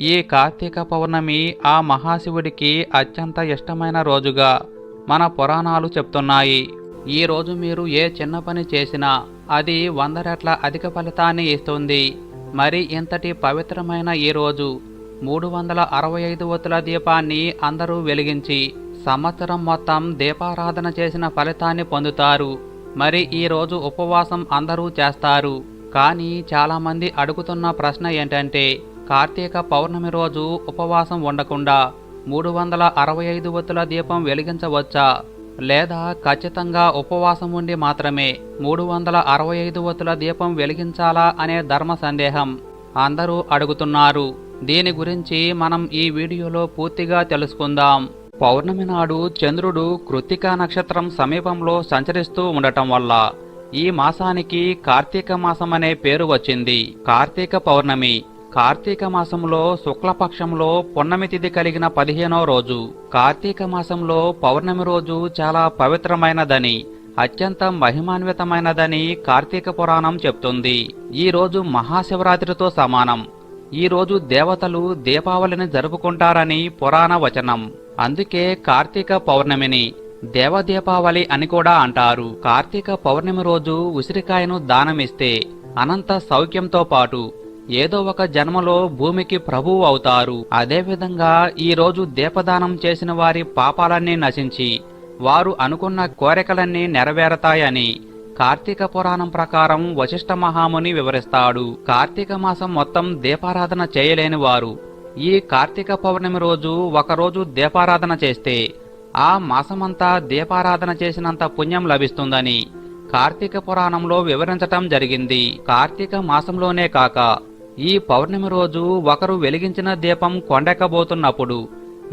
ఈ కార్తీక పౌర్ణమి ఆ మహాశివుడికి అత్యంత ఇష్టమైన రోజుగా మన పురాణాలు చెప్తున్నాయి. ఈ రోజు మీరు ఏ చిన్న పని చేసినా అది వంద రెట్ల అధిక ఫలితాన్ని ఇస్తుంది. మరి ఇంతటి పవిత్రమైన ఈ రోజు మూడు వందల అరవై ఐదు ఒత్తుల దీపాన్ని అందరూ వెలిగించి సంవత్సరం మొత్తం దీపారాధన చేసిన ఫలితాన్ని పొందుతారు. మరి ఈరోజు ఉపవాసం అందరూ చేస్తారు. కానీ చాలామంది అడుగుతున్న ప్రశ్న ఏంటంటే కార్తీక పౌర్ణమి రోజు ఉపవాసం ఉండకుండా మూడు వందల అరవై ఐదు వత్తుల దీపం వెలిగించవచ్చా? లేదా ఖచ్చితంగా ఉపవాసం ఉండి మాత్రమే మూడు వందల అరవై ఐదు వత్తుల దీపం వెలిగించాలా అనే ధర్మ సందేహం? అందరూ అడుగుతున్నారు. దీని గురించి మనం ఈ వీడియోలో పూర్తిగా తెలుసుకుందాం. పౌర్ణమి నాడు చంద్రుడు కృత్తికా నక్షత్రం సమీపంలో సంచరిస్తూ ఉండటం వల్ల ఈ మాసానికి కార్తీక మాసం అనే పేరు వచ్చింది. కార్తీక పౌర్ణమి. కార్తీక మాసంలో శుక్లపక్షంలో పున్నమి తిథి కలిగిన పదిహేనో రోజు. కార్తీక మాసంలో పౌర్ణమి రోజు చాలా పవిత్రమైనదని అత్యంత మహిమాన్వితమైనదని కార్తీక పురాణం చెప్తుంది. ఈ రోజు మహాశివరాత్రితో సమానం. ఈ రోజు దేవతలు దీపావళిని జరుపుకుంటారని పురాణ వచనం. అందుకే కార్తీక పౌర్ణమిని దేవదీపావళి అని కూడా అంటారు. కార్తీక పౌర్ణమి రోజు ఉసిరికాయను దానమిస్తే అనంత సౌఖ్యంతో పాటు ఏదో ఒక జన్మలో భూమికి ప్రభువు అవుతారు. అదేవిధంగా ఈరోజు దీపదానం చేసిన వారి పాపాలన్నీ నశించి వారు అనుకున్న కోరికలన్నీ నెరవేరతాయని కార్తీక పురాణం ప్రకారం వశిష్ఠ మహాముని వివరిస్తాడు. కార్తీక మాసం మొత్తం దీపారాధన చేయలేని వారు ఈ కార్తీక పౌర్ణమి రోజు ఒకరోజు దీపారాధన చేస్తే ఆ మాసమంతా దీపారాధన చేసినంత పుణ్యం లభిస్తుందని కార్తీక పురాణంలో వివరించటం జరిగింది. కార్తీక మాసంలోనే కాక ఈ పౌర్ణమి రోజు ఒకరు వెలిగించిన దీపం కొండెక్కబోతున్నప్పుడు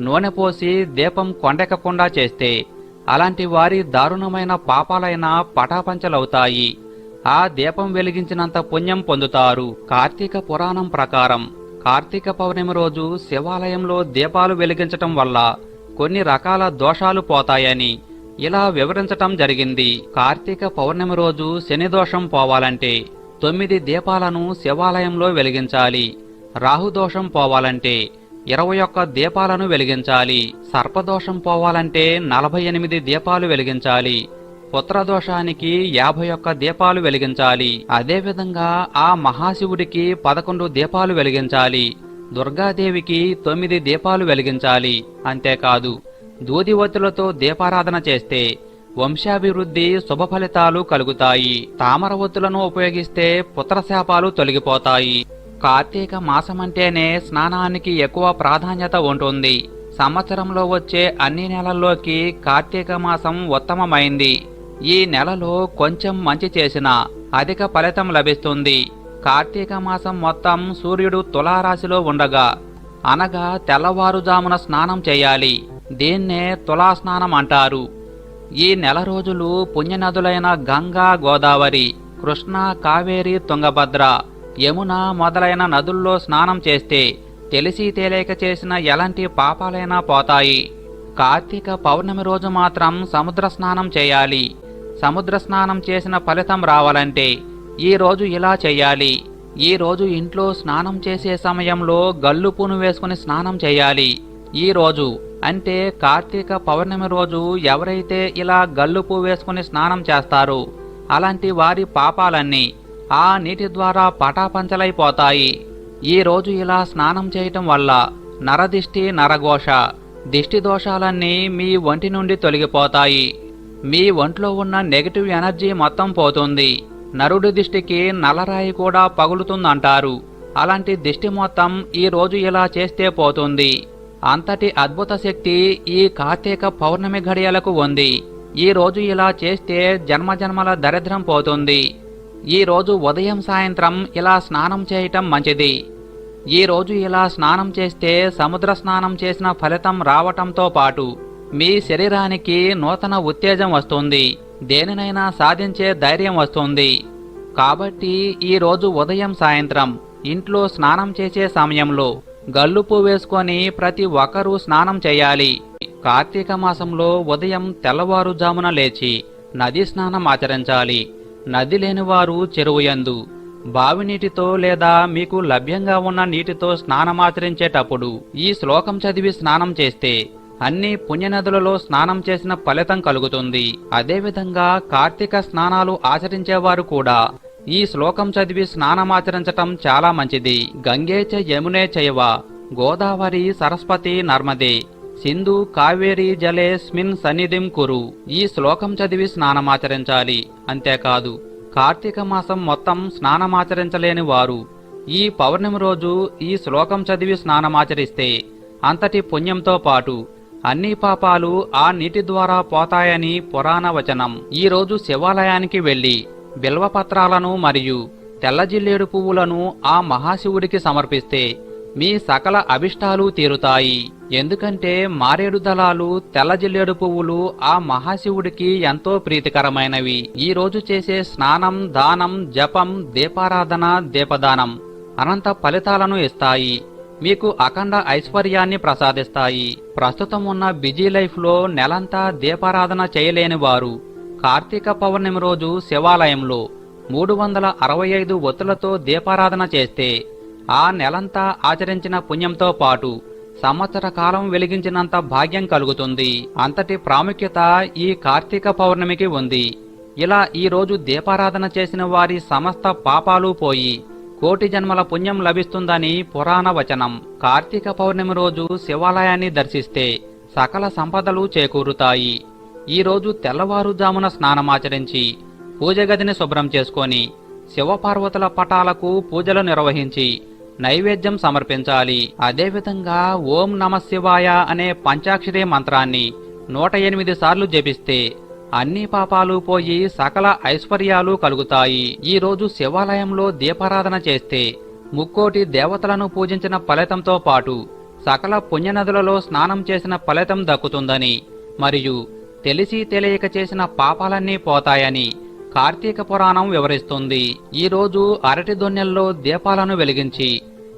నూనె పోసి దీపం కొండెక్కకుండా చేస్తే అలాంటి వారి దారుణమైన పాపాలైన పటాపంచలవుతాయి. ఆ దీపం వెలిగించినంత పుణ్యం పొందుతారు. కార్తీక పురాణం ప్రకారం కార్తీక పౌర్ణమి రోజు శివాలయంలో దీపాలు వెలిగించటం వల్ల కొన్ని రకాల దోషాలు పోతాయని ఇలా వివరించటం జరిగింది. కార్తీక పౌర్ణమి రోజు శని దోషం పోవాలంటే తొమ్మిది దీపాలను శివాలయంలో వెలిగించాలి. రాహుదోషం పోవాలంటే ఇరవై ఒక్క దీపాలను వెలిగించాలి. సర్పదోషం పోవాలంటే నలభై ఎనిమిది దీపాలు వెలిగించాలి. పుత్రదోషానికి యాభై ఒక్క దీపాలు వెలిగించాలి. అదేవిధంగా ఆ మహాశివుడికి పదకొండు దీపాలు వెలిగించాలి. దుర్గాదేవికి తొమ్మిది దీపాలు వెలిగించాలి. అంతేకాదు దూదివత్తులతో దీపారాధన చేస్తే వంశాభివృద్ధి శుభ ఫలితాలు కలుగుతాయి తామరవత్తులను ఉపయోగిస్తే పుత్రశాపాలు తొలగిపోతాయి. కార్తీక మాసమంటేనే స్నానానికి ఎక్కువ ప్రాధాన్యత ఉంటుంది. సంవత్సరంలో వచ్చే అన్ని నెలల్లోకి కార్తీక మాసం ఉత్తమమైంది. ఈ నెలలో కొంచెం మంచి చేసినా అధిక ఫలితం లభిస్తుంది. కార్తీక మాసం మొత్తం సూర్యుడు తులారాశిలో ఉండగా అనగా తెల్లవారుజామున స్నానం చేయాలి. దీన్నే తులా స్నానం అంటారు. ఈ నెల రోజులు పుణ్యనదులైన గంగా గోదావరి కృష్ణ కావేరి తుంగభద్ర యమున మొదలైన నదుల్లో స్నానం చేస్తే తెలిసి తేలేక చేసిన ఎలాంటి పాపాలైనా పోతాయి. కార్తీక పౌర్ణమి రోజు మాత్రం సముద్ర స్నానం చేయాలి. సముద్ర స్నానం చేసిన ఫలితం రావాలంటే ఈ రోజు ఇలా చేయాలి. ఈ రోజు ఇంట్లో స్నానం చేసే సమయంలో గల్లు పూను వేసుకుని స్నానం చేయాలి. ఈ రోజు అంటే కార్తీక పౌర్ణమి రోజు ఎవరైతే ఇలా గల్లుపు వేసుకుని స్నానం చేస్తారో అలాంటి వారి పాపాలన్నీ ఆ నీటి ద్వారా పటాపంచలైపోతాయి. ఈ రోజు ఇలా స్నానం చేయటం వల్ల నరదిష్టి నరఘోష దిష్టి దోషాలన్నీ మీ ఒంటి నుండి తొలగిపోతాయి. మీ ఒంట్లో ఉన్న నెగటివ్ ఎనర్జీ మొత్తం పోతుంది. నరుడి దిష్టికి నల్లరాయి కూడా పగులుతుందంటారు. అలాంటి దిష్టి మొత్తం ఈ రోజు ఇలా చేస్తే పోతుంది. అంతటి అద్భుత శక్తి ఈ కార్తీక పౌర్ణమి ఘడియలకు ఉంది. ఈ రోజు ఇలా చేస్తే జన్మజన్మల దరిద్రం పోతుంది. ఈ రోజు ఉదయం సాయంత్రం ఇలా స్నానం చేయటం మంచిది. ఈ రోజు ఇలా స్నానం చేస్తే సముద్ర స్నానం చేసిన ఫలితం రావటంతో పాటు మీ శరీరానికి నూతన ఉత్తేజం వస్తుంది. దేనినైనా సాధించే ధైర్యం వస్తుంది. కాబట్టి ఈరోజు ఉదయం సాయంత్రం ఇంట్లో స్నానం చేసే సమయంలో గల్లుపు వేసుకొని ప్రతి ఒక్కరూ స్నానం చేయాలి. కార్తీక మాసంలో ఉదయం తెల్లవారుజామున లేచి నది స్నానం ఆచరించాలి. నది లేనివారు చెరువు యందు బావి నీటితో లేదా మీకు లభ్యంగా ఉన్న నీటితో స్నానమాచరించేటప్పుడు ఈ శ్లోకం చదివి స్నానం చేస్తే అన్ని పుణ్యనదులలో స్నానం చేసిన ఫలితం కలుగుతుంది. అదేవిధంగా కార్తీక స్నానాలు ఆచరించేవారు కూడా ఈ శ్లోకం చదివి స్నానమాచరించటం చాలా మంచిది. గంగే చ యమునే చైవ గోదావరి సరస్వతి నర్మదే సింధు కావేరి జలేస్మిన్ సన్నిధిం కురు. ఈ శ్లోకం చదివి స్నానమాచరించాలి. అంతేకాదు కార్తీక మాసం మొత్తం స్నానమాచరించలేని వారు ఈ పౌర్ణమి రోజు ఈ శ్లోకం చదివి స్నానమాచరిస్తే అంతటి పుణ్యంతో పాటు అన్ని పాపాలు ఆ నీటి ద్వారా పోతాయని పురాణ వచనం ఈరోజు శివాలయానికి వెళ్ళి బిల్వపత్రాలను మరియు తెల్లజిల్లేడు పువ్వులను ఆ మహాశివుడికి సమర్పిస్తే మీ సకల అభిష్టాలు తీరుతాయి. ఎందుకంటే మారేడు దళాలు తెల్లజిల్లేడు పువ్వులు ఆ మహాశివుడికి ఎంతో ప్రీతికరమైనవి. ఈ రోజు చేసే స్నానం దానం జపం దీపారాధన దీపదానం అనంత ఫలితాలను ఇస్తాయి. మీకు అఖండ ఐశ్వర్యాన్ని ప్రసాదిస్తాయి. ప్రస్తుతం ఉన్న బిజీ లైఫ్లో నెలంతా దీపారాధన చేయలేని వారు కార్తీక పౌర్ణమి రోజు శివాలయంలో మూడు వందల అరవై ఐదు ఒత్తులతో దీపారాధన చేస్తే ఆ నెలంతా ఆచరించిన పుణ్యంతో పాటు సంవత్సర కాలం వెలిగించినంత భాగ్యం కలుగుతుంది. అంతటి ప్రాముఖ్యత ఈ కార్తీక పౌర్ణమికి ఉంది. ఇలా ఈ రోజు దీపారాధన చేసిన వారి సమస్త పాపాలు పోయి కోటి జన్మల పుణ్యం లభిస్తుందని పురాణ వచనం. కార్తీక పౌర్ణమి రోజు శివాలయాన్ని దర్శిస్తే సకల సంపదలు చేకూరుతాయి. ఈరోజు తెల్లవారుజామున స్నానమాచరించి పూజగదిని శుభ్రం చేసుకొని శివపార్వతుల పటాలకు పూజలు నిర్వహించి నైవేద్యం సమర్పించాలి. అదేవిధంగా ఓం నమ శివాయ అనే పంచాక్షరి మంత్రాన్ని నూట ఎనిమిది సార్లు జపిస్తే అన్ని పాపాలు పోయి సకల ఐశ్వర్యాలు కలుగుతాయి. ఈరోజు శివాలయంలో దీపారాధన చేస్తే ముక్కోటి దేవతలను పూజించిన ఫలితంతో పాటు సకల పుణ్యనదులలో స్నానం చేసిన ఫలితం దక్కుతుందని మరియు తెలిసి తెలియక చేసిన పాపాలన్నీ పోతాయని కార్తీక పురాణం వివరిస్తుంది. ఈరోజు అరటి దొన్నెల్లో దీపాలను వెలిగించి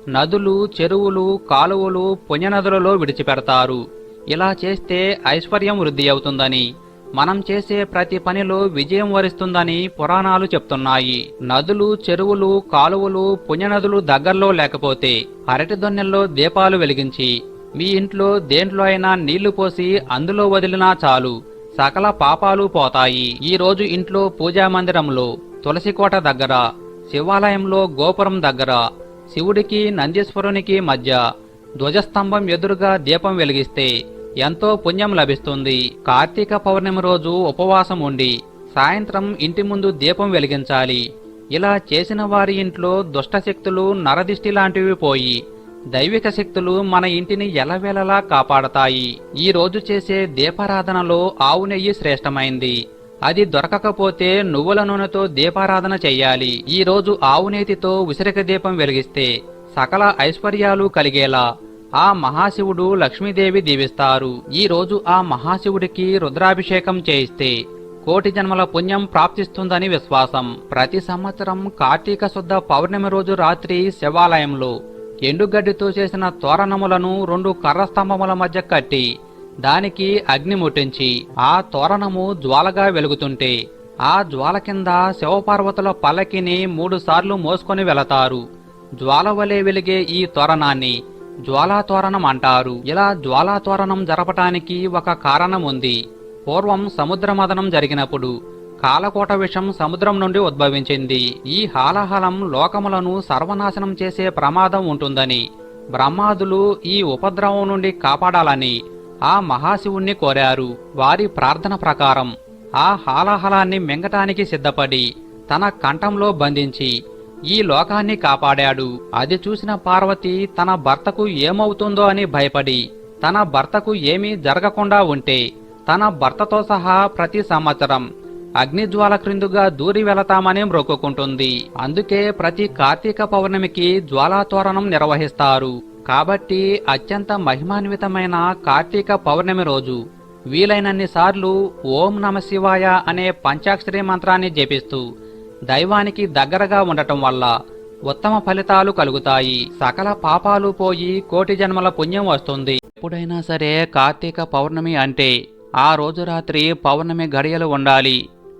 నదులు చెరువులు కాలువలు పుణ్యనదులలో విడిచిపెడతారు. ఇలా చేస్తే ఐశ్వర్యం వృద్ధి అవుతుందని మనం చేసే ప్రతి పనిలో విజయం వరిస్తుందని పురాణాలు చెప్తున్నాయి. నదులు చెరువులు కాలువలు పుణ్యనదులు దగ్గరలో లేకపోతే అరటి దొన్నెల్లో దీపాలు వెలిగించి మీ ఇంట్లో దేంట్లో అయినా నీళ్ళు పోసి అందులో వదిలినా చాలు. సకల పాపాలు పోతాయి. ఈ రోజు ఇంట్లో పూజా మందిరంలో తులసికోట దగ్గర శివాలయంలో గోపురం దగ్గర శివుడికి నందీశ్వరునికి మధ్య ధ్వజస్తంభం ఎదురుగా దీపం వెలిగిస్తే ఎంతో పుణ్యం లభిస్తుంది. కార్తీక పౌర్ణమి రోజు ఉపవాసం ఉండి సాయంత్రం ఇంటి ముందు దీపం వెలిగించాలి. ఇలా చేసిన వారి ఇంట్లో దుష్టశక్తులు నరదిష్టి లాంటివి పోయి దైవిక శక్తులు మన ఇంటిని ఎలవేళలా కాపాడతాయి. ఈ రోజు చేసే దీపారాధనలో ఆవు నెయ్యి శ్రేష్టమైంది. అది దొరకకపోతే నువ్వుల నూనెతో దీపారాధన చెయ్యాలి. ఈ రోజు ఆవు నేతితో ఉసిరిక దీపం వెలిగిస్తే సకల ఐశ్వర్యాలు కలిగేలా. ఆ మహాశివుడు లక్ష్మీదేవి దీవిస్తారు. ఈ రోజు ఆ మహాశివుడికి రుద్రాభిషేకం చేయిస్తే కోటి జన్మల పుణ్యం ప్రాప్తిస్తుందని విశ్వాసం. ప్రతి సంవత్సరం కార్తీక శుద్ధ పౌర్ణమి రోజు రాత్రి శివాలయంలో ఎండుగడ్డితో చేసిన తోరణములను రెండు కర్ర స్తంభముల మధ్య కట్టి దానికి అగ్ని ముట్టించి ఆ తోరణము జ్వాలగా వెలుగుతుంటే ఆ జ్వాల కింద శివపార్వతుల పల్లకిని మూడుసార్లు మోసుకొని వెళతారు. జ్వాల వలె వెలిగే ఈ తోరణాన్ని జ్వాలా తోరణం అంటారు ఇలా జ్వాలా తోరణం జరపటానికి ఒక కారణం ఉంది పూర్వం సముద్ర మదనం జరిగినప్పుడు కాలకోట విషం సముద్రం నుండి ఉద్భవించింది. ఈ హాలహలం లోకములను సర్వనాశనం చేసే ప్రమాదం ఉంటుందని బ్రహ్మాదులు ఈ ఉపద్రవం నుండి కాపాడాలని ఆ మహాశివుణ్ణి కోరారు. వారి ప్రార్థన ప్రకారం ఆ హాలాహలాన్ని మింగటానికి సిద్ధపడి తన కంఠంలో బంధించి ఈ లోకాన్ని కాపాడాడు. అది చూసిన పార్వతి తన భర్తకు ఏమవుతుందో అని భయపడి తన భర్తకు ఏమీ జరగకుండా ఉంటే తన భర్తతో సహా ప్రతి సంవత్సరం అగ్నిజ్వాల క్రిందుగా దూరి వెళతామని మ్రొక్కుకుంటుంది అందుకే ప్రతి కార్తీక పౌర్ణమికి జ్వాలాతోరణం నిర్వహిస్తారు. కాబట్టి అత్యంత మహిమాన్వితమైన కార్తీక పౌర్ణమి రోజు. వీలైనన్ని సార్లు ఓం నమ శివాయ అనే పంచాక్షరి మంత్రాన్ని జపిస్తూ దైవానికి దగ్గరగా ఉండటం వల్ల ఉత్తమ ఫలితాలు కలుగుతాయి. సకల పాపాలు పోయి కోటి జన్మల పుణ్యం వస్తుంది. ఎప్పుడైనా సరే కార్తీక పౌర్ణమి అంటే ఆ రోజు రాత్రి పౌర్ణమి గడియలు ఉండాలి.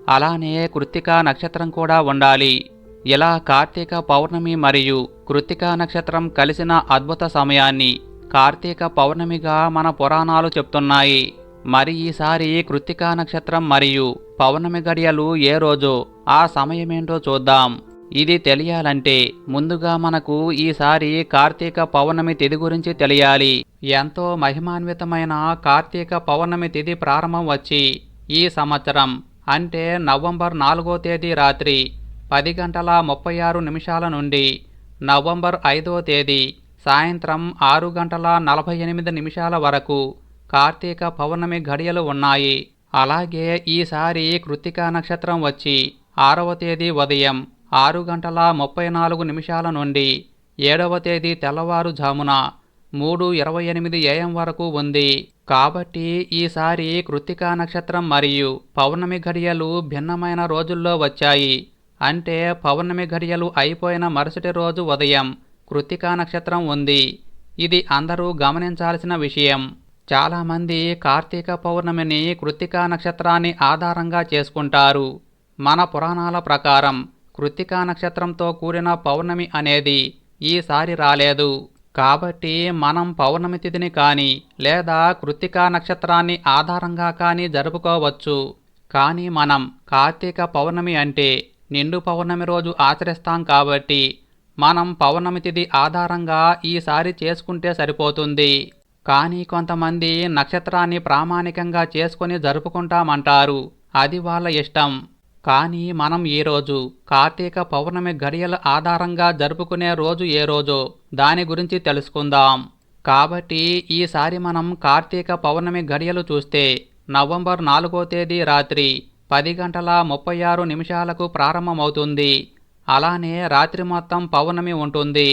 అలానే కృత్తిక నక్షత్రం కూడా ఉండాలి. ఇలా కార్తీక పౌర్ణమి మరియు కృత్తికా నక్షత్రం కలిసిన అద్భుత సమయాన్ని కార్తీక పౌర్ణమిగా మన పురాణాలు చెప్తున్నాయి. మరి ఈసారి కృత్తికా నక్షత్రం మరియు పౌర్ణమి గడియలు ఏ రోజు ఆ సమయమేంటో చూద్దాం. ఇది తెలియాలంటే ముందుగా మనకు ఈసారి కార్తీక పౌర్ణమి తిథి గురించి తెలియాలి. ఎంతో మహిమాన్వితమైన కార్తీక పౌర్ణమి తిథి ప్రారంభం వచ్చి ఈ సంవత్సరం అంటే నవంబర్ నాలుగో తేదీ రాత్రి పది గంటల ముప్పై ఆరు నిమిషాల నుండి నవంబర్ ఐదో తేదీ సాయంత్రం ఆరు గంటల నలభై ఎనిమిది నిమిషాల వరకు కార్తీక పౌర్ణమి ఘడియలు ఉన్నాయి. అలాగే ఈసారి కృత్తికా నక్షత్రం వచ్చి ఆరవ తేదీ ఉదయం ఆరు గంటల ముప్పై నాలుగు నిమిషాల నుండి ఏడవ తేదీ తెల్లవారుజామున మూడు ఇరవై ఎనిమిది ఏఎం వరకు ఉంది. కాబట్టి ఈసారి కృత్తికా నక్షత్రం మరియు పౌర్ణమి ఘడియలు భిన్నమైన రోజుల్లో వచ్చాయి. అంటే పౌర్ణమి ఘడియలు అయిపోయిన మరుసటి రోజు ఉదయం కృత్తికా నక్షత్రం ఉంది. ఇది అందరూ గమనించాల్సిన విషయం. చాలామంది కార్తీక పౌర్ణమిని కృత్తికా నక్షత్రాన్ని ఆధారంగా చేసుకుంటారు. మన పురాణాల ప్రకారం కృత్తికా నక్షత్రంతో కూడిన పౌర్ణమి అనేది ఈసారి రాలేదు. కాబట్టి మనం పౌర్ణమి తిథిని కానీ లేదా కృత్తికా నక్షత్రాన్ని ఆధారంగా కానీ జరుపుకోవచ్చు. కానీ మనం కార్తీక పౌర్ణమి అంటే నిండు పౌర్ణమి రోజు ఆచరిస్తాం కాబట్టి మనం పౌర్ణమి తిథి ఆధారంగా ఈసారి చేసుకుంటే సరిపోతుంది. కానీ కొంతమంది నక్షత్రాన్ని ప్రామాణికంగా చేసుకొని జరుపుకుంటామంటారు. అది వాళ్ళ ఇష్టం. కానీ మనం ఈ రోజు కార్తీక పౌర్ణమి గడియల ఆధారంగా జరుపుకునే రోజు ఏ రోజో దాని గురించి తెలుసుకుందాం. కాబట్టి ఈసారి మనం కార్తీక పౌర్ణమి గడియలు చూస్తే నవంబర్ నాలుగో తేదీ రాత్రి పది గంటల ముప్పై ఆరు నిమిషాలకు ప్రారంభమవుతుంది. అలానే రాత్రి మొత్తం పౌర్ణమి ఉంటుంది.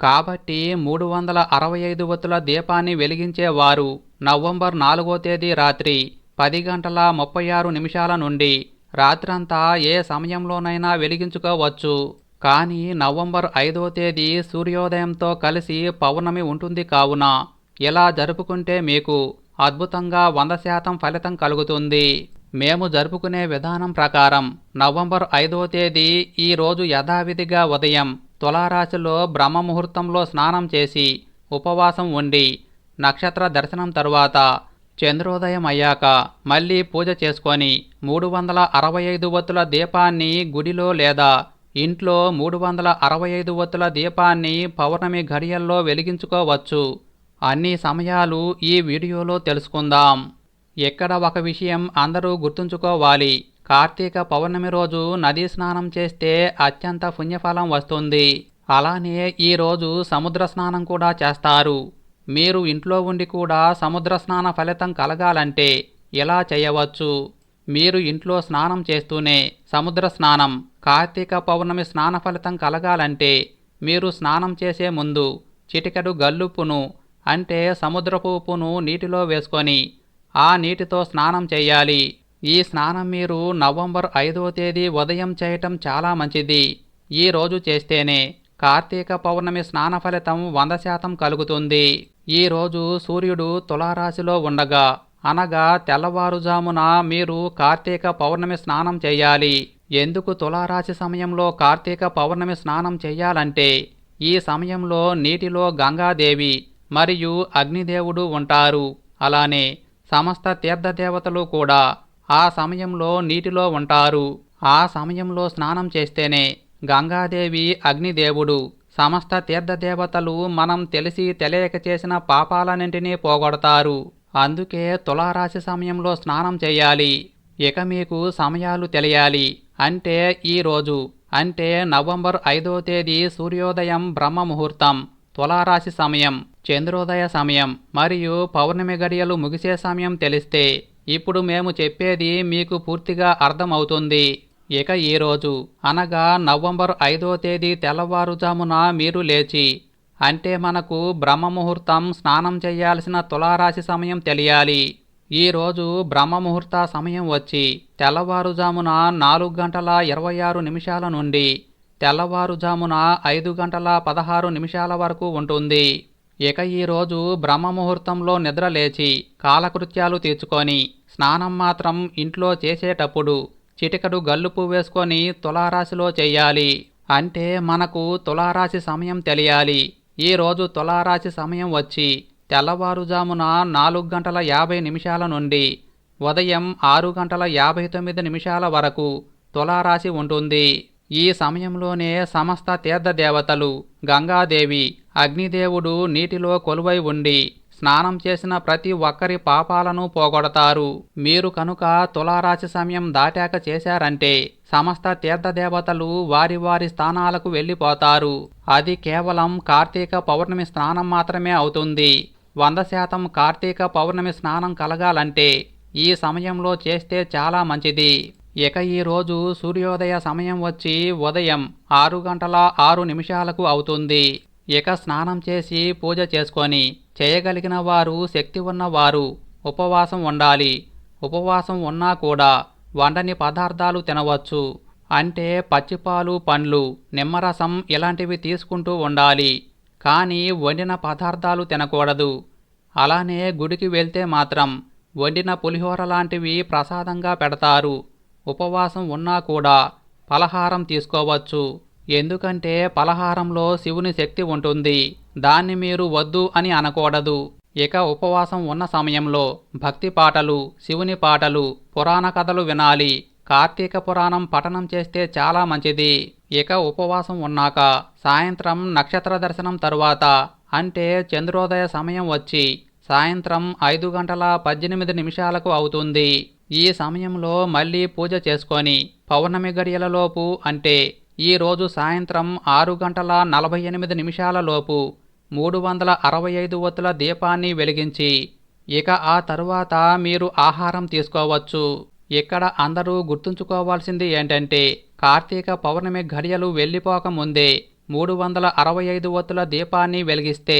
కాబట్టి మూడు వందల అరవై ఐదు వత్తుల దీపాన్ని వెలిగించేవారు నవంబర్ నాలుగో తేదీ రాత్రి పది గంటల ముప్పై ఆరు నిమిషాల నుండి రాత్రంతా ఏ సమయంలోనైనా వెలిగించుకోవచ్చు. కానీ నవంబర్ ఐదో తేదీ సూర్యోదయంతో కలిసి పౌర్ణమి ఉంటుంది కావున ఇలా జరుపుకుంటే మీకు అద్భుతంగా వంద శాతం ఫలితం కలుగుతుంది. మేము జరుపుకునే విధానం ప్రకారం నవంబర్ ఐదో తేదీ ఈరోజు యథావిధిగా ఉదయం తులారాశిలో బ్రహ్మ ముహూర్తంలో స్నానం చేసి ఉపవాసం ఉండి నక్షత్ర దర్శనం తరువాత చంద్రోదయం అయ్యాక మళ్ళీ పూజ చేసుకొని మూడు వందల అరవై ఐదు వత్తుల దీపాన్ని గుడిలో లేదా ఇంట్లో మూడు వందల అరవై ఐదు వత్తుల దీపాన్ని పౌర్ణమి ఘడియల్లో వెలిగించుకోవచ్చు. అన్ని సమయాలు ఈ వీడియోలో తెలుసుకుందాం. ఇక్కడ ఒక విషయం అందరూ గుర్తుంచుకోవాలి. కార్తీక పౌర్ణమి రోజు నదీ స్నానం చేస్తే అత్యంత పుణ్యఫలం వస్తుంది. అలానే ఈ రోజు సముద్ర స్నానం కూడా చేస్తారు. మీరు ఇంట్లో ఉండి కూడా సముద్ర స్నాన ఫలితం కలగాలంటే ఇలా చేయవచ్చు? మీరు ఇంట్లో స్నానం చేస్తూనే సముద్ర స్నానం కార్తీక పౌర్ణమి స్నాన ఫలితం కలగాలంటే మీరు స్నానం చేసే ముందు చిటికెడు గల్లుప్పును అంటే సముద్రపు ఉప్పును నీటిలో వేసుకొని ఆ నీటితో స్నానం చేయాలి. ఈ స్నానం మీరు నవంబర్ ఐదవ తేదీ ఉదయం చేయటం చాలా మంచిది. ఈ రోజు చేస్తేనే కార్తీక పౌర్ణమి స్నాన ఫలితం వంద శాతం కలుగుతుంది. ఈ రోజు సూర్యుడు తులారాశిలో ఉండగా అనగా తెల్లవారుజామున మీరు కార్తీక పౌర్ణమి స్నానం చేయాలి. ఎందుకు తులారాశి సమయంలో కార్తీక పౌర్ణమి స్నానం చేయాలంటే ఈ సమయంలో నీటిలో గంగాదేవి మరియు అగ్నిదేవుడు ఉంటారు. అలానే సమస్త తీర్థదేవతలు కూడా ఆ సమయంలో నీటిలో ఉంటారు. ఆ సమయంలో స్నానం చేస్తేనే గంగాదేవి అగ్నిదేవుడు. సమస్త తీర్థదేవతలు మనం తెలిసి తెలియక చేసిన పాపాలన్నింటినీ పోగొడతారు. అందుకే తులారాశి సమయంలో స్నానం చేయాలి. ఇక మీకు సమయాలు తెలియాలి. అంటే ఈ రోజు. అంటే నవంబర్ ఐదో తేదీ సూర్యోదయం బ్రహ్మ ముహూర్తం. తులారాశి సమయం. చంద్రోదయ సమయం. మరియు పౌర్ణమి గడియలు ముగిసే సమయం తెలిస్తే. ఇప్పుడు మేము చెప్పేది మీకు పూర్తిగా అర్థమవుతుంది. ఇక ఈ రోజు అనగా నవంబర్ ఐదో తేదీ తెల్లవారుజామున మీరు లేచి అంటే మనకు బ్రహ్మ ముహూర్తం స్నానం చేయాల్సిన తులారాశి సమయం తెలియాలి. ఈరోజు బ్రహ్మముహూర్త బ్రహ్మ ముహూర్త సమయం వచ్చి తెల్లవారుజామున నాలుగు గంటల ఇరవై ఆరు నిమిషాల నుండి తెల్లవారుజామున ఐదు గంటల పదహారు నిమిషాల వరకు ఉంటుంది. ఇక ఈ రోజు బ్రహ్మ ముహూర్తంలో నిద్ర లేచి కాలకృత్యాలు తీర్చుకొని స్నానం మాత్రం ఇంట్లో చేసేటప్పుడు చిటికడు గల్లుపు వేసుకొని తులారాశిలో చెయ్యాలి అంటే మనకు తులారాశి సమయం తెలియాలి. ఈరోజు తులారాశి సమయం వచ్చి తెల్లవారుజామున నాలుగు గంటల యాభై నిమిషాల నుండి ఉదయం ఆరు గంటల యాభై తొమ్మిది నిమిషాల వరకు తులారాశి ఉంటుంది. ఈ సమయంలోనే సమస్త తీర్థదేవతలు గంగాదేవి అగ్నిదేవుడు నీటిలో కొలువై ఉండి స్నానం చేసిన ప్రతి ఒక్కరి పాపాలను పోగొడతారు. మీరు కనుక తులారాశి సమయం దాటాక చేశారంటే సమస్త తీర్థదేవతలు వారి వారి స్థానాలకు వెళ్ళిపోతారు. అది కేవలం కార్తీక పౌర్ణమి స్నానం మాత్రమే అవుతుంది. వంద శాతం కార్తీక పౌర్ణమి స్నానం కలగాలంటే ఈ సమయంలో చేస్తే చాలా మంచిది. ఇక ఈరోజు సూర్యోదయ సమయం వచ్చి ఉదయం ఆరు గంటల ఆరు నిమిషాలకు అవుతుంది. ఇక స్నానం చేసి పూజ చేసుకొని చేయగలిగిన వారు శక్తి ఉన్నవారు ఉపవాసం ఉండాలి. ఉపవాసం ఉన్నా కూడా వండని పదార్థాలు తినవచ్చు. అంటే పచ్చిపాలు పండ్లు నిమ్మరసం ఇలాంటివి తీసుకుంటూ ఉండాలి. కానీ వండిన పదార్థాలు తినకూడదు. అలానే గుడికి వెళ్తే మాత్రం వండిన పులిహోర లాంటివి ప్రసాదంగా పెడతారు. ఉపవాసం ఉన్నా కూడా పలహారం తీసుకోవచ్చు. ఎందుకంటే పలహారంలో శివుని శక్తి ఉంటుంది. దాన్ని మీరు వద్దు అని అనకూడదు. ఇక ఉపవాసం ఉన్న సమయంలో భక్తి పాటలు శివుని పాటలు పురాణ కథలు వినాలి. కార్తీక పురాణం పఠనం చేస్తే చాలా మంచిది. ఇక ఉపవాసం ఉన్నాక సాయంత్రం నక్షత్ర దర్శనం తరువాత అంటే చంద్రోదయ సమయం వచ్చి సాయంత్రం ఐదు గంటల పద్దెనిమిది నిమిషాలకు అవుతుంది. ఈ సమయంలో మళ్ళీ పూజ చేసుకొని పౌర్ణమి గడియలలోపు అంటే ఈరోజు సాయంత్రం ఆరు గంటల నలభై ఎనిమిది నిమిషాల లోపు మూడు వందల అరవై ఐదు ఒత్తుల దీపాన్ని వెలిగించి ఇక ఆ తరువాత మీరు ఆహారం తీసుకోవచ్చు. ఇక్కడ అందరూ గుర్తుంచుకోవాల్సింది ఏంటంటే కార్తీక పౌర్ణమి ఘడియలు వెళ్ళిపోకముందే మూడు వందల అరవై ఐదు ఒత్తుల దీపాన్ని వెలిగిస్తే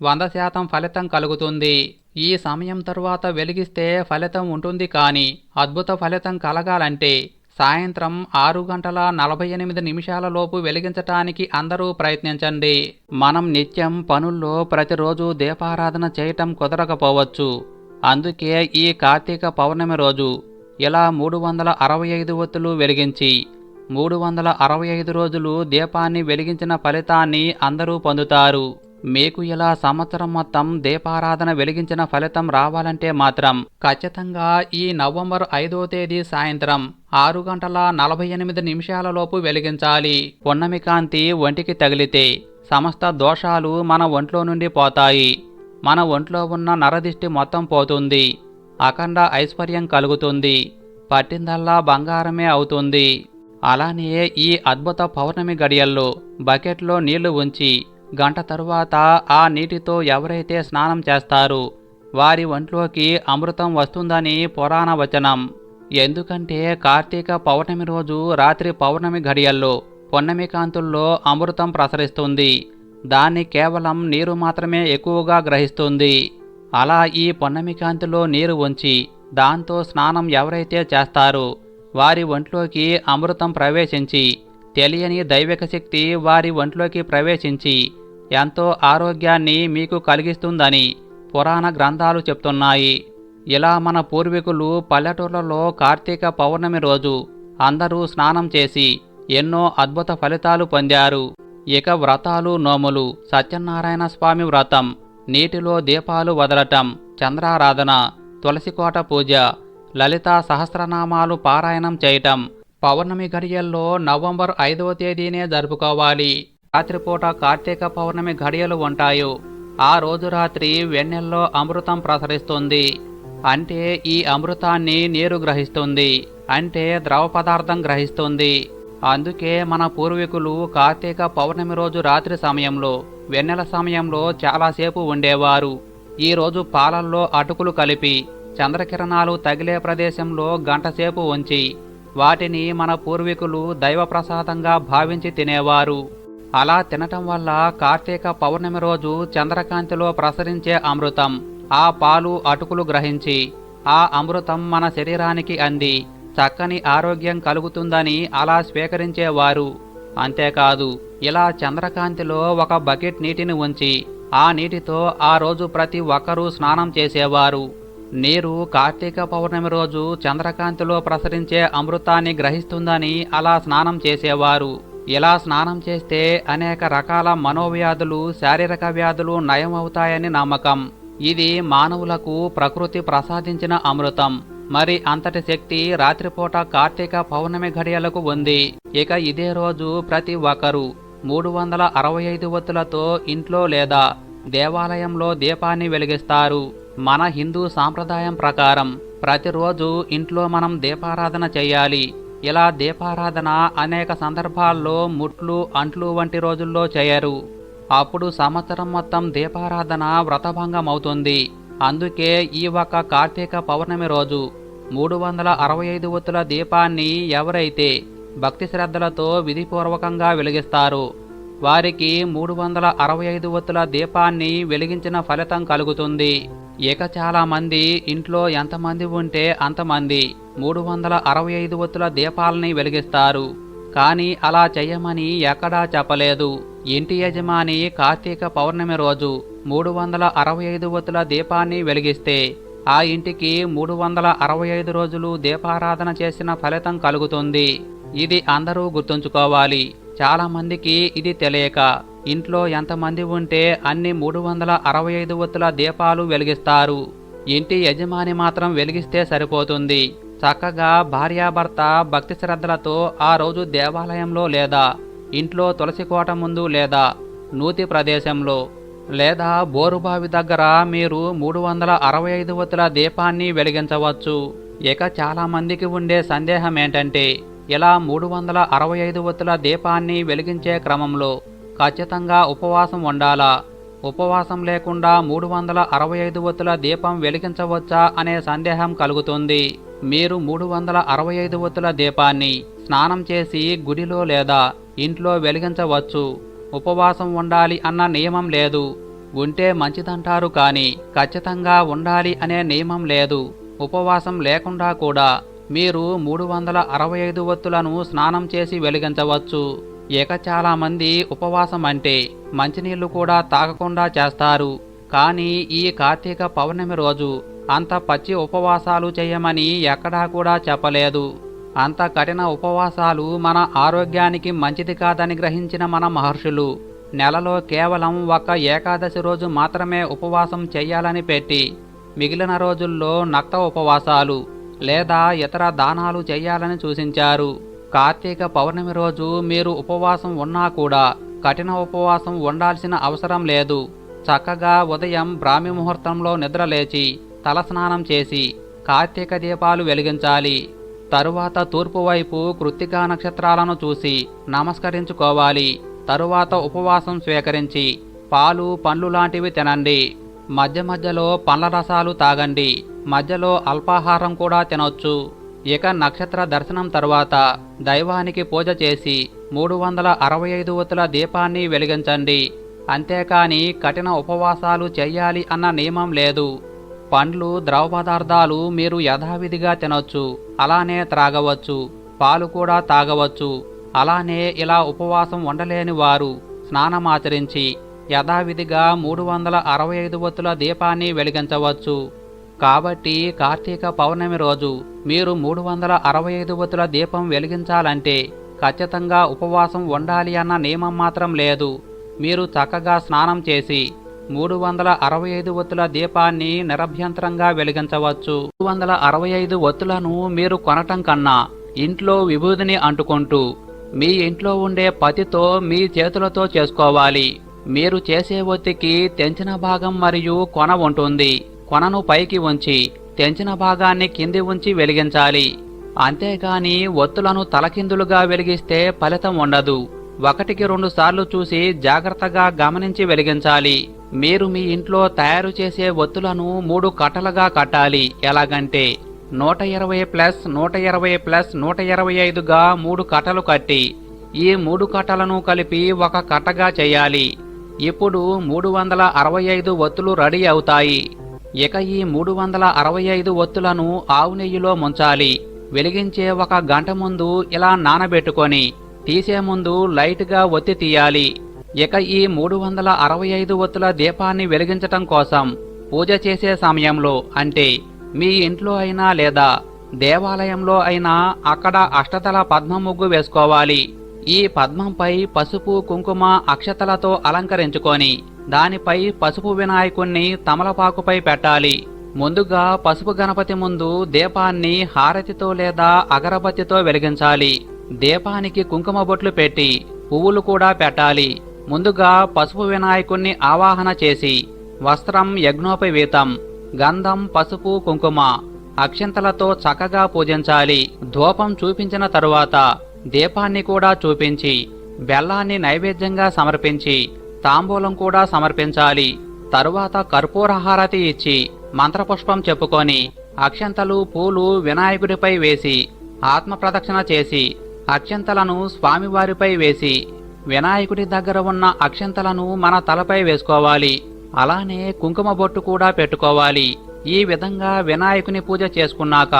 వంద శాతం ఫలితం కలుగుతుంది. ఈ సమయం తరువాత వెలిగిస్తే ఫలితం ఉంటుంది కానీ అద్భుత ఫలితం కలగాలంటే సాయంత్రం ఆరు గంటల నలభై ఎనిమిది నిమిషాల లోపు వెలిగించటానికి అందరూ ప్రయత్నించండి. మనం నిత్యం పనుల్లో ప్రతిరోజు దీపారాధన చేయటం కుదరకపోవచ్చు. అందుకే ఈ కార్తీక పౌర్ణమి రోజు ఇలా మూడు వందల అరవై ఐదు ఒత్తులు వెలిగించి మూడు వందల అరవై ఐదు రోజులు దీపాన్ని వెలిగించిన ఫలితాన్ని అందరూ పొందుతారు. మీకు ఇలా సంవత్సరం మొత్తం దీపారాధన వెలిగించిన ఫలితం రావాలంటే మాత్రం ఖచ్చితంగా ఈ నవంబర్ ఐదో తేదీ సాయంత్రం ఆరు గంటల నలభై ఎనిమిది నిమిషాలలోపు వెలిగించాలి. పున్నమి కాంతి ఒంటికి తగిలితే సమస్త దోషాలు మన ఒంట్లో నుండి పోతాయి. మన ఒంట్లో ఉన్న నరదిష్టి మొత్తం పోతుంది. అఖండ ఐశ్వర్యం కలుగుతుంది. పట్టిందల్లా బంగారమే అవుతుంది. అలానే ఈ అద్భుత పౌర్ణమి గడియల్లో బకెట్లో నీళ్ళు ఉంచి గంట తరువాత ఆ నీటితో ఎవరైతే స్నానం చేస్తారు వారి ఒంట్లోకి అమృతం వస్తుందని పురాణ వచనం. ఎందుకంటే కార్తీక పౌర్ణమి రోజు రాత్రి పౌర్ణమి ఘడియల్లో పొన్నమి కాంతుల్లో అమృతం ప్రసరిస్తుంది. దాన్ని కేవలం నీరు మాత్రమే ఎక్కువగా గ్రహిస్తుంది. అలా ఈ పొన్నమి కాంతిలో నీరు ఉంచి దాంతో స్నానం ఎవరైతే చేస్తారో వారి ఒంట్లోకి అమృతం ప్రవేశించి తెలియని దైవిక శక్తి వారి ఒంట్లోకి ప్రవేశించి ఎంతో ఆరోగ్యాన్ని మీకు కలిగిస్తుందని పురాణ గ్రంథాలు చెప్తున్నాయి. ఇలా మన పూర్వీకులు పల్లెటూర్లలో కార్తీక పౌర్ణమి రోజు అందరూ స్నానం చేసి ఎన్నో అద్భుత ఫలితాలు పొందారు. ఇక వ్రతాలు నోములు సత్యనారాయణ స్వామి వ్రతం నీటిలో దీపాలు వదలటం చంద్రారాధన తులసికోట పూజ లలితా సహస్రనామాలు పారాయణం చేయటం పౌర్ణమి ఘడియల్లో నవంబర్ ఐదవ తేదీనే జరుపుకోవాలి. రాత్రిపూట కార్తీక పౌర్ణమి ఘడియలు ఉంటాయో. ఆ రోజు రాత్రి వెన్నెల్లో అమృతం ప్రసరిస్తుంది. అంటే ఈ అమృతాన్ని నీరు గ్రహిస్తుంది. అంటే ద్రవ పదార్థం గ్రహిస్తుంది. అందుకే మన పూర్వీకులు కార్తీక పౌర్ణమి రోజు రాత్రి సమయంలో వెన్నెల సమయంలో చాలాసేపు ఉండేవారు. ఈరోజు పాలల్లో అటుకులు కలిపి చంద్రకిరణాలు తగిలే ప్రదేశంలో గంటసేపు ఉంచి వాటిని మన పూర్వీకులు దైవ ప్రసాదంగా భావించి తినేవారు. అలా తినటం వల్ల కార్తీక పౌర్ణమి రోజు చంద్రకాంతిలో ప్రసరించే అమృతం ఆ పాలు అటుకులు గ్రహించి ఆ అమృతం మన శరీరానికి అంది చక్కని ఆరోగ్యం కలుగుతుందని అలా స్వీకరించేవారు. అంతేకాదు ఇలా చంద్రకాంతిలో ఒక బకెట్ నీటిని ఉంచి ఆ నీటితో ఆ రోజు ప్రతి ఒక్కరూ స్నానం చేసేవారు. నీరు కార్తీక పౌర్ణమి రోజు చంద్రకాంతిలో ప్రసరించే అమృతాన్ని గ్రహిస్తుందని అలా స్నానం చేసేవారు. ఇలా స్నానం చేస్తే అనేక రకాల మనోవ్యాధులు శారీరక వ్యాధులు నయం అవుతాయని నమ్మకం. ఇది మానవులకు ప్రకృతి ప్రసాదించిన అమృతం. మరి అంతటి శక్తి రాత్రిపూట కార్తీక పౌర్ణమి ఘడియలకు ఉంది. ఇక ఇదే రోజు ప్రతి ఒక్కరూ మూడు వందల అరవై ఐదు ఒత్తులతో ఇంట్లో లేదా దేవాలయంలో దీపాన్ని వెలిగిస్తారు. మన హిందూ సాంప్రదాయం ప్రకారం ప్రతిరోజు ఇంట్లో మనం దీపారాధన చేయాలి. ఇలా దీపారాధన అనేక సందర్భాల్లో ముట్లు అంట్లు వంటి రోజుల్లో చేయరు. అప్పుడు సంవత్సరం మొత్తం దీపారాధన వ్రతభంగం అవుతుంది అందుకే ఈ ఒక్క కార్తీక పౌర్ణమి రోజు మూడు వందల అరవై ఐదు ఒత్తుల దీపాన్ని ఎవరైతే భక్తి శ్రద్ధలతో విధిపూర్వకంగా వెలిగిస్తారు వారికి మూడు వందల అరవై ఐదు ఒత్తుల దీపాన్ని వెలిగించిన ఫలితం కలుగుతుంది. ఇక చాలామంది ఇంట్లో ఎంతమంది ఉంటే అంతమంది మూడు వందల అరవై ఐదు ఒత్తుల దీపాలని వెలిగిస్తారు. కానీ అలా చెయ్యమని ఎక్కడా చెప్పలేదు. ఇంటి యజమాని కార్తీక పౌర్ణమి రోజు మూడు వందల అరవై ఐదు ఒత్తుల దీపాన్ని వెలిగిస్తే ఆ ఇంటికి మూడు వందల అరవై ఐదు రోజులు దీపారాధన చేసిన ఫలితం కలుగుతుంది. ఇది అందరూ గుర్తుంచుకోవాలి. చాలామందికి ఇది తెలియక ఇంట్లో ఎంతమంది ఉంటే అన్ని మూడు వందల అరవై ఐదు ఒత్తుల దీపాలు వెలిగిస్తారు. ఇంటి యజమాని మాత్రం వెలిగిస్తే సరిపోతుంది. చక్కగా భార్యాభర్త భక్తి శ్రద్ధలతో ఆ రోజు దేవాలయంలో లేదా ఇంట్లో తులసి కోట ముందు లేదా నూతి ప్రదేశంలో లేదా బోరుబావి దగ్గర మీరు మూడు వందల అరవై ఐదు వత్తుల దీపాన్ని వెలిగించవచ్చు. ఇక చాలామందికి ఉండే సందేహం ఏంటంటే ఇలా మూడు వందల అరవై ఐదు ఒత్తుల దీపాన్ని వెలిగించే క్రమంలో ఖచ్చితంగా ఉపవాసం ఉండాలా? ఉపవాసం లేకుండా మూడు వందల అరవై ఐదు ఒత్తుల దీపం వెలిగించవచ్చా అనే సందేహం కలుగుతుంది. మీరు మూడు వందల అరవై ఐదు ఒత్తుల దీపాన్ని స్నానం చేసి గుడిలో లేదా ఇంట్లో వెలిగించవచ్చు. ఉపవాసం ఉండాలి అన్న నియమం లేదు. ఉంటే మంచిదంటారు కానీ ఖచ్చితంగా ఉండాలి అనే నియమం లేదు. ఉపవాసం లేకుండా కూడా మీరు మూడు వందల అరవై ఐదు ఒత్తులను స్నానం చేసి వెలిగించవచ్చు. ఇక చాలామంది ఉపవాసం అంటే మంచినీళ్ళు కూడా తాగకుండా చేస్తారు. కానీ ఈ కార్తీక పౌర్ణమి రోజు అంత పచ్చి ఉపవాసాలు చేయమని ఎక్కడా కూడా చెప్పలేదు. అంత కఠిన ఉపవాసాలు మన ఆరోగ్యానికి మంచిది కాదని గ్రహించిన మన మహర్షులు నెలలో కేవలం ఒక ఏకాదశి రోజు మాత్రమే ఉపవాసం చేయాలని పెట్టి మిగిలిన రోజుల్లో నక్త ఉపవాసాలు లేదా ఇతర దానాలు చేయాలని సూచించారు. కార్తీక పౌర్ణమి రోజు మీరు ఉపవాసం ఉన్నా కూడా కఠిన ఉపవాసం ఉండాల్సిన అవసరం లేదు. చక్కగా ఉదయం బ్రాహ్మి ముహూర్తంలో నిద్రలేచి తలస్నానం చేసి కార్తీక దీపాలు వెలిగించాలి. తరువాత తూర్పు వైపు కృత్తికా నక్షత్రాలను చూసి నమస్కరించుకోవాలి. తరువాత ఉపవాసం స్వీకరించి పాలు పండ్లు లాంటివి తినండి. మధ్య మధ్యలో పండ్ల రసాలు తాగండి. మధ్యలో అల్పాహారం కూడా తినొచ్చు. ఇక నక్షత్ర దర్శనం తర్వాత దైవానికి పూజ చేసి మూడు వందల అరవై ఐదు వత్తుల దీపాన్ని వెలిగించండి. అంతేకాని కఠిన ఉపవాసాలు చేయాలి అన్న నియమం లేదు. పండ్లు ద్రవ పదార్థాలు మీరు యథావిధిగా తినొచ్చు. అలానే త్రాగవచ్చు. పాలు కూడా తాగవచ్చు. అలానే ఇలా ఉపవాసం ఉండలేని వారు స్నానమాచరించి యథావిధిగా మూడు వందల అరవై ఐదు వత్తుల దీపాన్ని వెలిగించవచ్చు. కాబట్టి కార్తీక పౌర్ణమి రోజు మీరు మూడు వందల అరవై ఐదు ఒత్తుల దీపం వెలిగించాలంటే ఖచ్చితంగా ఉపవాసం ఉండాలి అన్న నియమం మాత్రం లేదు. మీరు చక్కగా స్నానం చేసి మూడు వందల అరవై ఐదు ఒత్తుల దీపాన్ని నిరభ్యంతరంగా వెలిగించవచ్చు. మూడు వందల అరవై ఐదు ఒత్తులను మీరు కొనటం కన్నా ఇంట్లో విభూదిని అంటుకుంటూ మీ ఇంట్లో ఉండే పతితో మీ చేతులతో చేసుకోవాలి. మీరు చేసే ఒత్తికి తెంచిన భాగం మరియు కొన ఉంటుంది. కొనను పైకి ఉంచి తెంచిన భాగాన్ని కింది ఉంచి వెలిగించాలి. అంతేకాని ఒత్తులను తలకిందులుగా వెలిగిస్తే ఫలితం ఉండదు. ఒకటికి రెండు సార్లు చూసి జాగ్రత్తగా గమనించి వెలిగించాలి. మీరు మీ ఇంట్లో తయారు చేసే ఒత్తులను మూడు కట్టలుగా కట్టాలి. ఎలాగంటే నూట ఇరవై ప్లస్ నూట ఇరవై ప్లస్ నూట ఇరవై ఐదుగా మూడు కట్టలు కట్టి ఈ మూడు కట్టలను కలిపి ఒక కట్టగా చేయాలి. ఇప్పుడు మూడు వందల అరవై ఐదు ఒత్తులు రెడీ అవుతాయి. ఇక ఈ మూడు వందల అరవై ఐదు ఒత్తులను ఆవు నెయ్యిలో ముంచాలి. వెలిగించే ఒక గంట ముందు ఇలా నానబెట్టుకొని తీసే ముందు లైట్గా ఒత్తి తీయాలి. ఇక ఈ మూడు వందల అరవై ఐదు ఒత్తుల దీపాన్ని వెలిగించటం కోసం పూజ చేసే సమయంలో అంటే మీ ఇంట్లో అయినా లేదా దేవాలయంలో అయినా అక్కడ అష్టదళ పద్మ ముగ్గు వేసుకోవాలి. ఈ పద్మంపై పసుపు కుంకుమ అక్షతలతో అలంకరించుకొని దానిపై పసుపు వినాయకుణ్ణి తమలపాకుపై పెట్టాలి. ముందుగా పసుపు గణపతి ముందు దీపాన్ని హారతితో లేదా అగరబత్తితో వెలిగించాలి. దీపానికి కుంకుమ బొట్లు పెట్టి పువ్వులు కూడా పెట్టాలి. ముందుగా పసుపు వినాయకుణ్ణి ఆవాహన చేసి వస్త్రం యజ్ఞోపవీతం గంధం పసుపు కుంకుమ అక్షంతలతో చక్కగా పూజించాలి. ధూపం చూపించిన తరువాత దీపాన్ని కూడా చూపించి బెల్లాన్ని నైవేద్యంగా సమర్పించి తాంబూలం కూడా సమర్పించాలి. తరువాత కర్పూర హారతి ఇచ్చి మంత్రపుష్పం చెప్పుకొని అక్షంతలు పూలు వినాయకుడిపై వేసి ఆత్మ ప్రదక్షిణ చేసి అక్షంతలను స్వామివారిపై వేసి వినాయకుడి దగ్గర ఉన్న అక్షంతలను మన తలపై వేసుకోవాలి. అలానే కుంకుమ బొట్టు కూడా పెట్టుకోవాలి. ఈ విధంగా వినాయకుని పూజ చేసుకున్నాక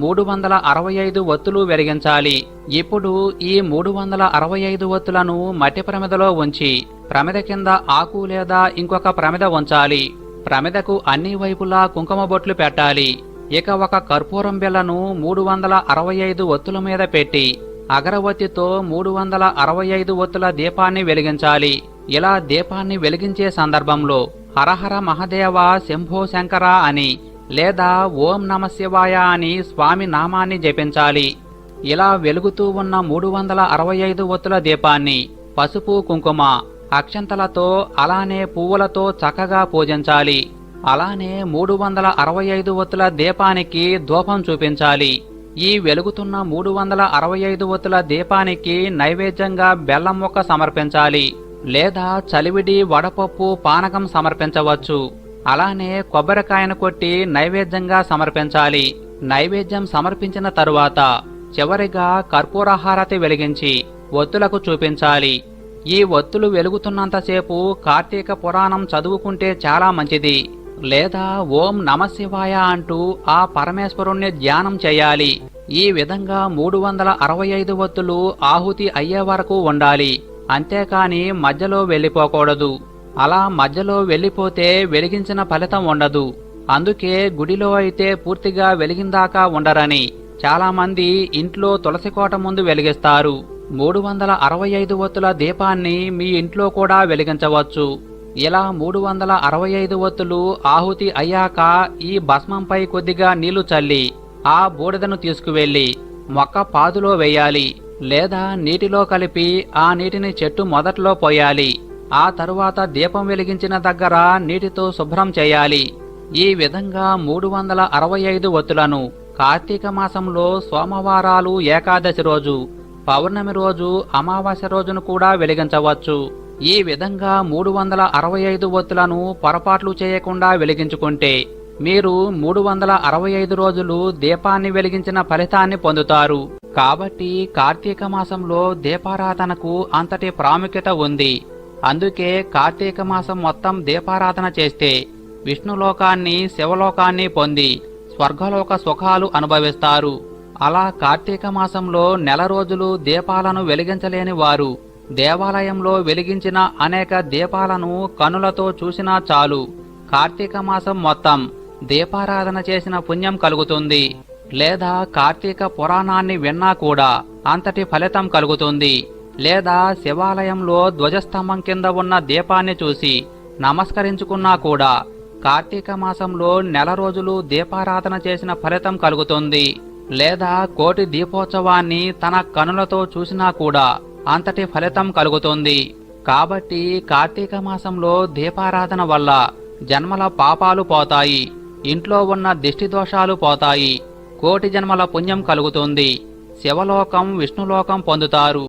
మూడు వందల అరవై ఐదు ఒత్తులు వెలిగించాలి. ఇప్పుడు ఈ మూడు వందల అరవై ఐదు ఒత్తులను మట్టి ప్రమిదలో ఉంచి ప్రమిద కింద ఆకు లేదా ఇంకొక ప్రమిద ఉంచాలి. ప్రమిదకు అన్ని వైపులా కుంకుమ బొట్లు పెట్టాలి. ఇక ఒక కర్పూరం బిళ్ళను మూడు వందల అరవై ఐదు ఒత్తుల మీద పెట్టి అగరవత్తితో మూడు వందల అరవై ఐదు ఒత్తుల దీపాన్ని వెలిగించాలి. ఇలా దీపాన్ని వెలిగించే సందర్భంలో హరహర మహదేవ శంభో శంకర అని లేదా ఓం నమ శివాయ అని స్వామి నామాన్ని జపించాలి. ఇలా వెలుగుతూ ఉన్న మూడు వందల అరవై ఐదు ఒత్తుల దీపాన్ని పసుపు కుంకుమ అక్షంతలతో అలానే పువ్వులతో చక్కగా పూజించాలి. అలానే మూడు వందల అరవై ఐదు ఒత్తుల దీపానికి ధూపం చూపించాలి. ఈ వెలుగుతున్న మూడు వందల అరవై ఐదు ఒత్తుల దీపానికి నైవేద్యంగా బెల్లం ముక్క సమర్పించాలి. లేదా చలివిడి వడపప్పు పానకం సమర్పించవచ్చు. అలానే కొబ్బరికాయను కొట్టి నైవేద్యంగా సమర్పించాలి. నైవేద్యం సమర్పించిన తరువాత చివరిగా కర్పూరహారతి వెలిగించి ఒత్తులకు చూపించాలి. ఈ ఒత్తులు వెలుగుతున్నంతసేపు కార్తీక పురాణం చదువుకుంటే చాలా మంచిది. లేదా ఓం నమశివాయ అంటూ ఆ పరమేశ్వరుణ్ణి ధ్యానం చేయాలి. ఈ విధంగా మూడు వందల అరవై ఐదు ఒత్తులు ఆహుతి అయ్యే వరకు ఉండాలి. అంతేకాని మధ్యలో వెళ్ళిపోకూడదు. అలా మధ్యలో వెళ్ళిపోతే వెలిగించిన ఫలితం ఉండదు. అందుకే గుడిలో అయితే పూర్తిగా వెలిగిందాకా ఉండరని చాలామంది ఇంట్లో తులసి కోట ముందు వెలిగిస్తారు. మూడు వందల అరవై ఐదు ఒత్తుల దీపాన్ని మీ ఇంట్లో కూడా వెలిగించవచ్చు. ఇలా మూడు వందల అరవై ఐదు ఒత్తులు ఆహుతి అయ్యాక ఈ భస్మంపై కొద్దిగా నీళ్ళు చల్లి ఆ బూడిదను తీసుకువెళ్ళి మొక్క పాదులో వేయాలి లేదా నీటిలో కలిపి ఆ నీటిని చెట్టు మొదట్లో పోయాలి. ఆ తరువాత దీపం వెలిగించిన దగ్గర నీటితో శుభ్రం చేయాలి. ఈ విధంగా మూడు వందల అరవై ఐదు వత్తులను కార్తీక మాసంలో సోమవారాలు ఏకాదశి రోజు పౌర్ణమి రోజు అమావాస్య రోజును కూడా వెలిగించవచ్చు. ఈ విధంగా మూడు వందల అరవై ఐదు ఒత్తులను పొరపాట్లు చేయకుండా వెలిగించుకుంటే మీరు మూడు వందల అరవై ఐదు రోజులు దీపాన్ని వెలిగించిన ఫలితాన్ని పొందుతారు. కాబట్టి కార్తీక మాసంలో దీపారాధనకు అంతటి ప్రాముఖ్యత ఉంది. అందుకే కార్తీక మాసం మొత్తం దీపారాధన చేస్తే విష్ణులోకాన్ని శివలోకాన్ని పొంది స్వర్గలోక సుఖాలు అనుభవిస్తారు. అలా కార్తీక మాసంలో నెల రోజులు దీపాలను వెలిగించలేని వారు దేవాలయంలో వెలిగించిన అనేక దీపాలను కనులతో చూసినా చాలు. కార్తీక మాసం మొత్తం దీపారాధన చేసిన పుణ్యం కలుగుతుంది. లేదా కార్తీక పురాణాన్ని విన్నా కూడా అంతటి ఫలితం కలుగుతుంది. లేదా శివాలయంలో ధ్వజస్తంభం కింద ఉన్న దీపాన్ని చూసి నమస్కరించుకున్నా కూడా కార్తీక మాసంలో నెల రోజులు దీపారాధన చేసిన ఫలితం కలుగుతుంది. లేదా కోటి దీపోత్సవాన్ని తన కనులతో చూసినా కూడా అంతటి ఫలితం కలుగుతుంది. కాబట్టి కార్తీక మాసంలో దీపారాధన వల్ల జన్మల పాపాలు పోతాయి. ఇంట్లో ఉన్న దిష్టి దోషాలు పోతాయి. కోటి జన్మల పుణ్యం కలుగుతుంది. శివలోకం విష్ణులోకం పొందుతారు.